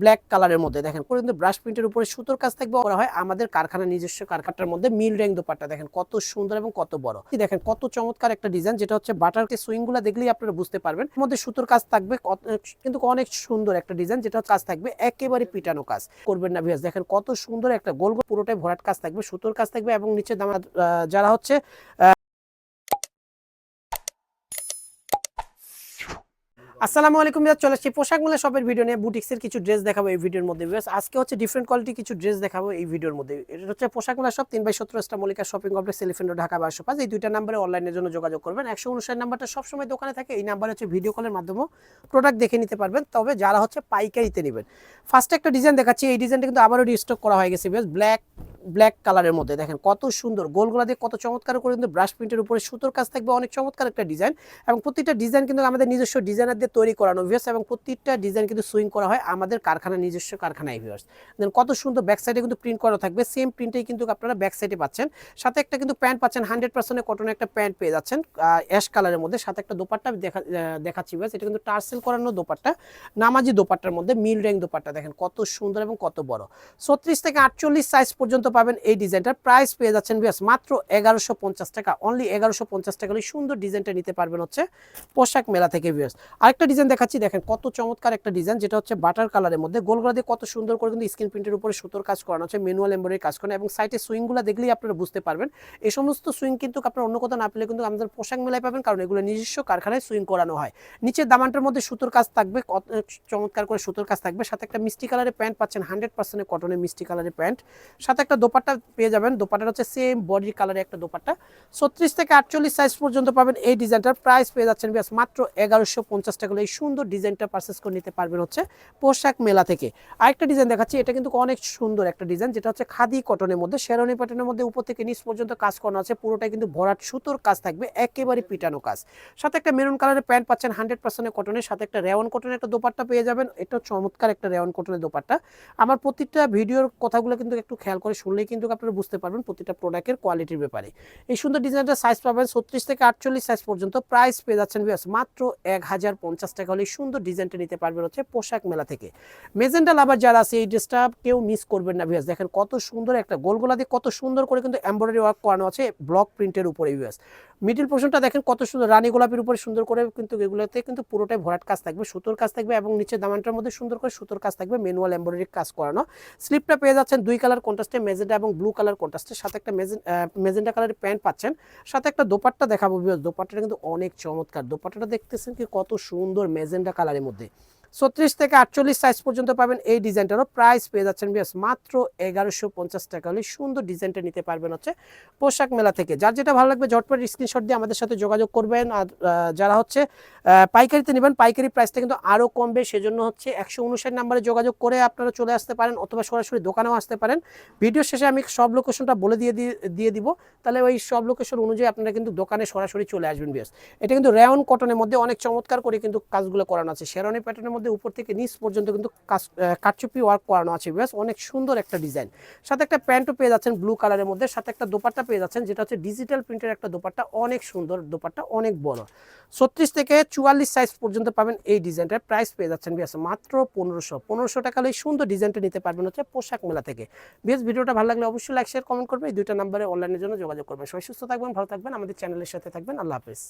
Black কালারের মধ্যে। দেখেন পুরো কিন্তু ব্রাশ প্রিন্টের উপরে সুতোর কাজ থাকবে, করা হয় আমাদের কারখানা নিজস্ব কারখানার মধ্যে মিল র্যাং দোপাট্টা। দেখেন, কত সুন্দর এবং কত বড়। দেখেন, কত চমৎকার একটা ডিজাইন যেটা হচ্ছে বাটারকে সুইংগুলা দেখলেই আপনারা বুঝতে পারবেন। মধ্যে সুতোর কাজ থাকবে কিন্তু অনেক সুন্দর একটা ডিজাইন যেটা কাজ থাকবে একেবারে পিটানো কাজ। করবেন না ভিউয়ার্স দেখেন কত সুন্দর একটা গোল গোল পুরোটাই ভরাট কাজ থাকবে, সুতোর কাজ থাকবে এবং নিচে যারা হচ্ছে আসসালামু আলাইকুম বিয়ার চলে আসছি পোশাক মেলা শপের ভিডিও নিয়ে। বুটিক্সের কিছু ড্রেস দেখাবো এই ভিডিওর মধ্যে বিয়ার্স আজকে হচ্ছে ডিফারেন্ট কোয়ালিটি কিছু ড্রেস দেখাবো এই ভিডিওর মধ্যে। এটা হচ্ছে পোশাক মেলা শপ তিন বাই সতেরো স্টা Mallika shopping complex elephant road, Dhaka বারোশো পাঁচ। এই দুইটা নাম্বারে অনলাইনের জন্য যোগাযোগ করবেন। একশো উনষাট নাম্বারটা সবসময় দোকানে থাকে। এই নাম্বারে হচ্ছে ভিডিও কলের মাধ্যমে প্রোডাক্ট দেখে নিতে পারবেন। তবে যারা হচ্ছে পাইকারিতে নেবেন। ফার্স্টে একটা ডিজাইন দেখাচ্ছি। এই ডিজাইনটা কিন্তু আবারও রিস্টক করা হয়ে গেছে বেশ ব্ল্যাক ব্ল্যাক কালারের মধ্যে দেখেন কত সুন্দর। গোলগোলা দিয়ে কত চমৎকার করে কিন্তু ব্রাশ প্রিন্টের উপরে সুতোর কাজ থাকবে অনেক চমৎকার একটা ডিজাইন এবং প্রতিটা ডিজাইন কিন্তু আমাদের নিজস্ব ডিজাইনার দিয়ে তৈরি করানো ভিউয়ার্স এবং প্রতিটা ডিজাইন কিন্তু সুইং করা হয় আমাদের কারখানা নিজস্ব কারখানায় ভিউয়ার্স দেন কত সুন্দর ব্যাক সাইডে কিন্তু প্রিন্ট করা থাকবে। সেম প্রিন্টেই কিন্তু আপনারা ব্যাক সাইডে পাচ্ছেন। সাথে একটা কিন্তু প্যান্ট পাচ্ছেন হান্ড্রেড পার্সেন্টের কটনের একটা প্যান্ট পেয়ে যাচ্ছেন অ্যাশ কালারের মধ্যে। সাথে একটা দোপাট্টা দেখা দেখাচ্ছি ভিউয়ার্স এটা কিন্তু টার্সেল করানো দোপাট্টা, নামাজি দোপাট্টার মধ্যে মিল র্যাং দোপাট্টা। দেখেন কত সুন্দর এবং কত বড়। ছত্রিশ থেকে আটচল্লিশ সাইজ পর্যন্ত পাবেন এই ডিজাইনটার প্রাইস পেয়ে যাচ্ছেন বিয়াস মাত্র এগারোশো পঞ্চাশ টাকা। অনলি এগারোশো পঞ্চাশ টাকা সুন্দর ডিজাইনটা নিতে পারবেন হচ্ছে পোশাক মেলা থেকে বিয়াস আরেকটা ডিজাইন দেখাচ্ছি, দেখেন কত চমৎকার একটা ডিজাইন যেটা হচ্ছে বাটার কালারের মধ্যে। গোলগোলা দিয়ে কত সুন্দর করে কিন্তু স্ক্রিন প্রিন্টের উপরে সুতোর কাজ করানো হচ্ছে ম্যানুয়াল এমব্রয়ডারি কাজ করানো, এবং সাইটে সুইংগুলো দেখলেই আপনারা বুঝতে পারবেন। এই সমস্ত সুইং কিন্তু আপনার অন্য কোথাও না পেলে কিন্তু আমাদের পোশাক মেলায় পাবেন, কারণ এগুলো নিজস্ব কারখানায় সুইং করানো হয়। নিচের দামানটার মধ্যে সুতোর কাজ থাকবে, কত চমৎকার করে সুতোর কাজ থাকবে। সাথে একটা মিষ্টি কালারের প্যান্ট পাচ্ছেন হান্ড্রেড পার্সেন্টের কটনের মিষ্টি কালারের প্যান্ট সাথে একটা দোপাট্টা পেয়ে যাবেন। দোপাট্টা হচ্ছে সেম বডি কালারের একটা দোপাট্টা। ছত্রিশ থেকে আটচল্লিশ সাইজ পর্যন্ত পাবেন এই ডিজাইনটার প্রাইস পেয়ে যাচ্ছেন ব্যাস মাত্র এগারোশো পঞ্চাশ টাকা এই সুন্দর ডিজাইনটা পারচেস করে নিতে পারবেন হচ্ছে পোশাক মেলা থেকে। আরেকটা ডিজাইন দেখাচ্ছি, এটা কিন্তু অনেক সুন্দর একটা ডিজাইন যেটা হচ্ছে খাদি কটনের মধ্যে শেরনি প্যাটার্নের মধ্যে উপর থেকে নিচ পর্যন্ত কাজ করানো আছে। পুরোটাই কিন্তু ভরাট সুতোর কাজ থাকবে, একেবারে পিটানো কাজ। সাথে একটা মেরুন কালারের প্যান্ট পাচ্ছেন হান্ড্রেড পার্সেন্টের কটনের সাথে একটা রেওয়ান কটনের একটা দোপাট্টা পেয়ে যাবেন। এটা চমৎকার একটা রেওয়ান কটনের দোপাট্টা। আমার প্রতিটা ভিডিওর কথাগুলো কিন্তু একটু খেয়াল করে শুনলেই কিন্তু আপনারা বুঝতে পারবেন প্রতিটা প্রোডাক্টের কোয়ালিটির ব্যাপারে। এই সুন্দর ডিজাইনটা সাইজ পাবেন ছত্রিশ থেকে আটচল্লিশ সাইজ পর্যন্ত। প্রাইস পেয়ে যাচ্ছেন বিয়াস মাত্র এক হাজার পঞ্চাশ টাকা হলে সুন্দর ডিজাইনটা নিতে পারবেন হচ্ছে পোশাক মেলা থেকে। মেজেন্টা লাভার যারা আছে, এই ড্রেসটা কেউ মিস করবেন না বিয়াস দেখেন কত সুন্দর একটা গোলগোলা দিয়ে কত সুন্দর করে কিন্তু এমব্রয়ডারি ওয়ার্ক করানো আছে ব্লক প্রিন্টের উপরে বিয়াস মিডিল পোর্শনটা দেখেন কত সুন্দর রানী গোলাপের উপরে সুন্দর করে কিন্তু এগুলোতে কিন্তু পুরোটাই ভরাট কাজ থাকবে, সুতোর কাজ থাকবে এবং নিচে দামানটার মধ্যে সুন্দর করে সুতোর কাজ থাকবে ম্যানুয়াল এমব্রয়ডারি কাজ করানো। স্লিপটা পেয়ে যাচ্ছেন দুই কালার কন্ট্রাস্টে মেজেন্টা এবং ব্লু কালার কন্ট্রাস্টের সাথে একটা মেজেন্টা কালারের প্যান্ট পাচ্ছেন। সাথে একটা দোপাট্টা দেখাবো দোপাট্টাটা কিন্তু অনেক চমৎকার। দোপাট্টাটা দেখতেছেন কি কত সুন্দর মেজেন্টা কালারের মধ্যে। ছত্রিশ থেকে আটচল্লিশ সাইজ পর্যন্ত পাবেন এই ডিজাইনটারও। প্রাইস পেয়ে যাচ্ছেন বিয়াস মাত্র এগারোশো পঞ্চাশ টাকা। হলে সুন্দর ডিজাইনটা নিতে পারবেন হচ্ছে পোশাক মেলা থেকে। যার যেটা ভালো লাগবে ঝটপট স্ক্রিনশট দিয়ে আমাদের সাথে যোগাযোগ করবেন। আর যারা হচ্ছে পাইকারিতে নেবেন। পাইকারি প্রাইসটা কিন্তু আরও কমবে। সেজন্য হচ্ছে একশো উনষাট নাম্বারে যোগাযোগ করে আপনারা চলে আসতে পারেন অথবা সরাসরি দোকানেও আসতে পারেন। ভিডিও শেষে আমি সব লোকেশনটা বলে দিয়ে দিয়ে- দিব। তাহলে ওই সব লোকেশন অনুযায়ী আপনারা কিন্তু দোকানে সরাসরি চলে আসবেন বিয়াস এটা কিন্তু রেয়ন কটনের মধ্যে অনেক চমৎকার করে কিন্তু কাজগুলো করানো আছে। শেরনি প্যাটার্নের মধ্যে উপর থেকে নিচ পর্যন্ত কিন্তু কাজ আহ, কারচুপি ওয়ার্ক করানো আছে বিয়াস অনেক সুন্দর একটা ডিজাইন সাথে একটা প্যান্টও পেয়ে যাচ্ছেন ব্লু কালারের মধ্যে। সাথে একটা দোপাট্টা পেয়ে যাচ্ছেন যেটা হচ্ছে ডিজিটাল প্রিন্টের একটা দোপাট্টা। অনেক সুন্দর দোপাট্টা অনেক বড়। ছত্রিশ থেকে চুয়াল্লিশ সাইজ পর্যন্ত পাবেন এই ডিজাইনটার প্রাইস পেয়ে যাচ্ছেন বিয়াস মাত্র পনেরোশো। পনেরোশো টাকা এই সুন্দর ডিজাইনটা নিতে পারবেন হচ্ছে পোশাক মেলা থেকে। বিয়াস ভিডিওটা ভালো লাগলে অবশ্যই লাইক শেয়ার কমেন্ট করবেন। এই দুইটা নাম্বারে অনলাইনের জন্য যোগাযোগ করবেন। সবাই সুস্থ থাকবেন, ভালো থাকবেন। আমাদের চ্যানেলের সাথে থাকবেন। আল্লাহ হাফেজ।